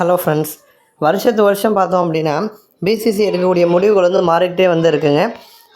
Hello friends வருஷத்து வருஷம் பார்த்தோம் அப்படின்னா பிசிசி எடுக்கக்கூடிய முடிவுகள் வந்து மாறிக்கிட்டே வந்து இருக்குங்க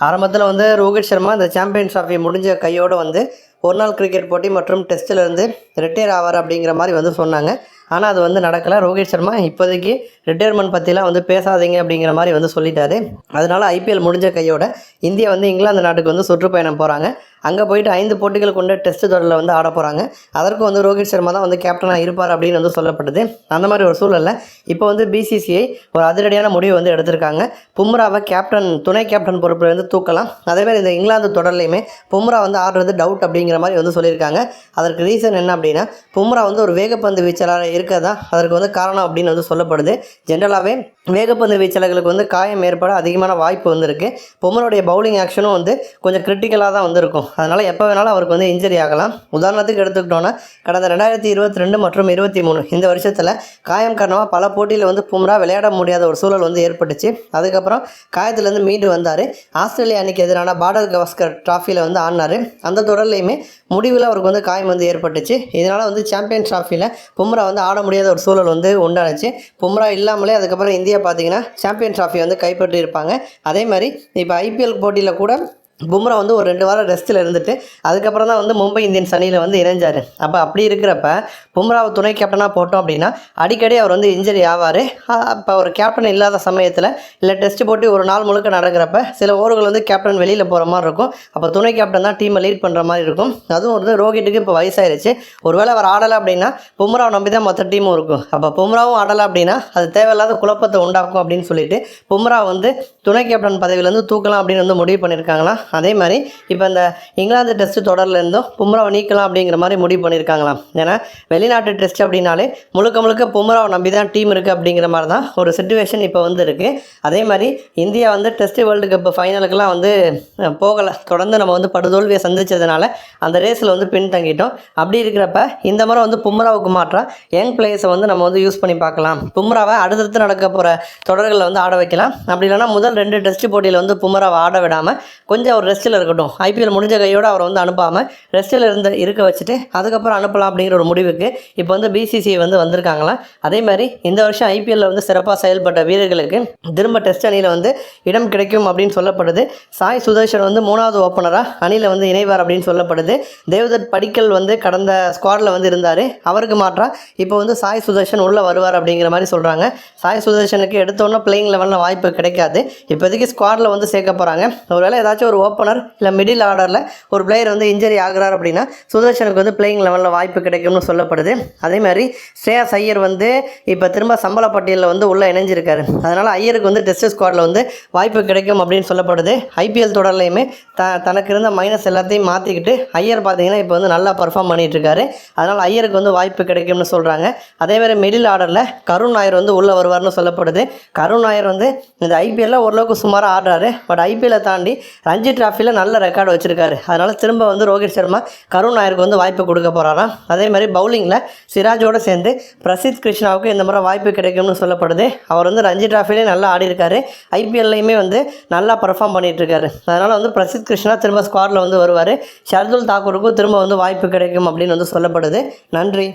ஆரம்பத்தில் வந்து ரோஹித் சர்மா இந்த சாம்பியன்ஸ் ட்ராஃபி முடிஞ்ச கையோடு வந்து ஒரு நாள் கிரிக்கெட் போட்டி மற்றும் டெஸ்ட்டிலேருந்து ரிட்டையர் ஆவார் அப்படிங்கிற மாதிரி வந்து சொன்னாங்க. ஆனால் அது வந்து நடக்கலை. ரோஹித் சர்மா இப்போதைக்கு ரிட்டையர்மெண்ட் பற்றிலாம் வந்து பேசாதீங்க அப்படிங்கிற மாதிரி வந்து சொல்லிட்டாரு. அதனால் ஐபிஎல் முடிஞ்ச கையோட இந்தியா வந்து இங்கிலாந்து நாட்டுக்கு வந்து சுற்றுப்பயணம் போகிறாங்க அங்கே போயிட்டு ஐந்து போட்டிகள் கொண்ட டெஸ்ட் தொடரில் வந்து ஆட போகிறாங்க அதற்கும் வந்து ரோஹித் சர்மா தான் வந்து கேப்டனாக இருப்பார் அப்படின்னு வந்து சொல்லப்படுது அந்த மாதிரி ஒரு சூழலில் இப்போ வந்து பிசிசிஐ ஒரு அதிரடியான முடிவு வந்து எடுத்திருக்காங்க. பும்ராவை கேப்டன் துணை கேப்டன் பொறுப்பில் இருந்து தூக்கலாம். அதேமாதிரி இந்த இங்கிலாந்து தொடர்லையுமே பும்ரா வந்து ஆடுறது டவுட் அப்படிங்கிற மாதிரி வந்து சொல்லியிருக்காங்க. அதற்கு ரீசன் என்ன அப்படின்னா பும்ரா வந்து ஒரு வேகப்பந்து வீச்சாளராக இருக்கிறதா அதற்கு வந்து காரணம் அப்படின்னு வந்து சொல்லப்படுது. ஜென்ரலாகவே வேகப்பந்து வீச்சாளர்களுக்கு வந்து காயம் ஏற்பட அதிகமான வாய்ப்பு வந்து இருக்குது பவுலிங் ஆக்ஷனும் வந்து கொஞ்சம் கிரிட்டிக்கலாக தான் வந்து இருக்கும் அதனால் எப்போ வேணாலும் அவருக்கு வந்து இன்ஜரி ஆகலாம். உதாரணத்துக்கு எடுத்துக்கிட்டோன்னா கடந்த ரெண்டாயிரத்தி இருபத்தி ரெண்டு மற்றும் இருபத்தி மூணு இந்த வருஷத்தில் காயம் காரணமாக பல போட்டியில் வந்து பும்ரா விளையாட முடியாத ஒரு சூழல் வந்து ஏற்பட்டுச்சு. அதுக்கப்புறம் காயத்துலேருந்து மீண்டு வந்தார். ஆஸ்திரேலியா அன்னைக்கு எதிரான பார்டர் கவாஸ்கர் ட்ராஃபியில் வந்து ஆடினார். அந்த தொடர்லையுமே முடிவில் அவருக்கு வந்து காயம் வந்து ஏற்பட்டுச்சு. இதனால் வந்து சாம்பியன் ட்ராஃபியில் பும்ரா வந்து ஆட முடியாத ஒரு சூழல் வந்து உண்டானுச்சு. பும்ரா இல்லாமலே அதுக்கப்புறம் இந்தியா பார்த்தீங்கன்னா சாம்பியன் ட்ராஃபி வந்து கைப்பற்றியிருப்பாங்க. அதே மாதிரி இப்போ ஐபிஎல் போட்டியில் கூட பும்ரா வந்து ஒரு ரெண்டு வாரம் ரெஸ்ட்டில் இருந்துட்டு அதுக்கப்புறம் தான் வந்து மும்பை இந்தியன்ஸ் அணியில் வந்து இணைஞ்சார். அப்போ அப்படி இருக்கிறப்ப பும்ராவை துணை கேப்டனாக போட்டோம் அப்படின்னா அடிக்கடி அவர் வந்து இன்ஜரி ஆவார். அப்போ ஒரு கேப்டன் இல்லாத சமயத்தில் இல்லை டெஸ்ட் போட்டு ஒரு நாள் முழுக்க நடக்கிறப்ப சில ஓவர்கள் வந்து கேப்டன் வெளியில் போகிற மாதிரி இருக்கும். அப்போ துணை கேப்டன் தான் டீமை லீட் பண்ணுற மாதிரி இருக்கும். அதுவும் வந்து ரோஹிட்டுக்கு இப்போ வயசாயிருச்சு. ஒருவேளை அவர் ஆடலை அப்படின்னா பும்ராவை நம்பி தான் மற்ற டீமும் இருக்கும். அப்போ பும்ராவும் ஆடலை அப்படின்னா அது தேவையில்லாத குழப்பத்தை உண்டாக்கும் அப்படின்னு சொல்லிட்டு பும்ரா வந்து துணை கேப்டன் பதவியிலேருந்து தூக்கலாம் அப்படின்னு வந்து முடிவு பண்ணியிருக்காங்களாம் அதே மாதிரி இப்போ இந்த இங்கிலாந்து டெஸ்ட் தொடர்லேருந்தும் பும்ராவை நீக்கலாம் அப்படிங்கிற மாதிரி முடிவு பண்ணியிருக்காங்களாம் ஏன்னா வெளிநாட்டு டெஸ்ட் அப்படின்னாலே முழுக்க முழுக்க பும்ராவை நம்பி தான் டீம் இருக்குது அப்படிங்கிற மாதிரி தான் ஒரு சுச்சுவேஷன் இப்போ வந்து இருக்குது அதே மாதிரி இந்தியா வந்து டெஸ்ட் வேர்ல்டு கப் ஃபைனலுக்கெல்லாம் வந்து போகலை. தொடர்ந்து நம்ம வந்து படுதோல்வியை சந்தித்ததுனால அந்த ரேஸில் வந்து பின்தங்கிட்டோம். அப்படி இருக்கிறப்ப இந்த முறை வந்து பும்ராவுக்கு மாற்றாக யங் பிளேயர்ஸை வந்து நம்ம வந்து யூஸ் பண்ணி பார்க்கலாம். பும்ராவை அடுத்தடுத்து நடக்க போகிற தொடர்களில் வந்து ஆட வைக்கலாம். அப்படி இல்லைன்னா முதல் ரெண்டு டெஸ்ட் போட்டியில் வந்து பும்ராவை ஆட விடாமல் கொஞ்சம் அவர் ரெஸ்ட்டில் இருக்கட்டும். ஐபிஎல் முடிஞ்ச கையோடு அவரை வந்து அனுப்பாமல் ரெஸ்ட்டில் இருந்து இருக்க வச்சுட்டு அதுக்கப்புறம் அனுப்பலாம் அப்படிங்கிற ஒரு முடிவுக்கு இப்போ வந்து பிசிசிஐ வந்து வந்திருக்காங்களாம் அதே மாதிரி இந்த வருஷம் ஐபிஎல்லில் வந்து சிறப்பாக செயல்பட்ட வீரர்களுக்கு திரும்ப டெஸ்ட் அணியில் வந்து இடம் கிடைக்கும் அப்படின்னு சொல்லப்படுது. சாய் சுதர்ஷன் வந்து மூணாவது ஓப்பனராக அணியில் வந்து இணைவார் அப்படின்னு சொல்லப்படுது. தேவதத் படிக்கல் வந்து கடந்த ஸ்குவாடில் வந்து இருந்தார். அவருக்கு மாற்றா இப்போ வந்து சாய் சுதர்ஷன் உள்ளே வருவார் அப்படிங்கிற மாதிரி சொல்கிறாங்க சாய் சுதர்ஷனுக்கு எடுத்தோன்னே பிளேயிங் லெவலில் வாய்ப்பு கிடைக்காது. இப்போதைக்கு ஸ்குவாடில் வந்து சேர்க்க போகிறாங்க ஒருவேளை ஏதாச்சும் ஒரு ஓப்பனர் இல்லை மிடில் ஆர்டரில் ஒரு பிளேயர் வந்து இன்ஜரி ஆகுறார் அப்படின்னா சுதர்ஷனுக்கு வந்து பிளேயிங் லெவலில் வாய்ப்பு கிடைக்கும்னு சொல்லப்படுது. அதே மாதிரி ஸ்ரேயாஸ் ஐயர் வந்து இப்போ திரும்ப சம்பள பட்டியலில் வந்து உள்ளே இணைஞ்சிருக்காரு. அதனால் ஐயருக்கு வந்து டெஸ்ட் ஸ்குவாடில் வந்து வாய்ப்பு கிடைக்கும் அப்படின்னு சொல்லப்படுது. ஐபிஎல் தொடர்லையுமே த தனக்கு இருந்த மைனஸ் எல்லாத்தையும் மாற்றிக்கிட்டு ஐயர் பார்த்தீங்கன்னா இப்போ வந்து நல்லா பர்ஃபார்ம் பண்ணிகிட்ருக்காரு அதனால் ஐயருக்கு வந்து வாய்ப்பு கிடைக்கும்னு சொல்கிறாங்க அதே மாதிரி மிடில் ஆர்டரில் கருண் நாயர் வந்து உள்ளே வருவார்னு சொல்லப்படுது. கருண் நாயர் வந்து இந்த ஐபிஎல்லில் ஓரளவுக்கு சுமாராக ஆடுறாரு. பட் ஐபிஎல்லை தாண்டி ரஞ்சி டிராஃபியில் நல்ல ரெக்கார்டு வச்சிருக்காரு. அதனால் திரும்ப வந்து ரோஹித் சர்மா கருண் நாயருக்கு வந்து வாய்ப்பு கொடுக்க போகிறாராம் அதே மாதிரி பவுலிங்கில் சிராஜோடு சேர்ந்து பிரசித் கிருஷ்ணாவுக்கு இந்த முறை வாய்ப்பு கிடைக்கும்னு சொல்லப்படுது. அவர் வந்து ரஞ்சி டிராஃபிலே நல்லா ஆடிருக்காரு ஐபிஎல்லையுமே வந்து நல்லா பர்ஃபார்ம் பண்ணிகிட்ருக்காரு அதனால் வந்து பிரசித் கிருஷ்ணா திரும்ப ஸ்குவாடில் வந்து வருவார். ஷர்துல் தாக்கூருக்கும் திரும்ப வந்து வாய்ப்பு கிடைக்கும் அப்படின்னு வந்து சொல்லப்படுது. நன்றி.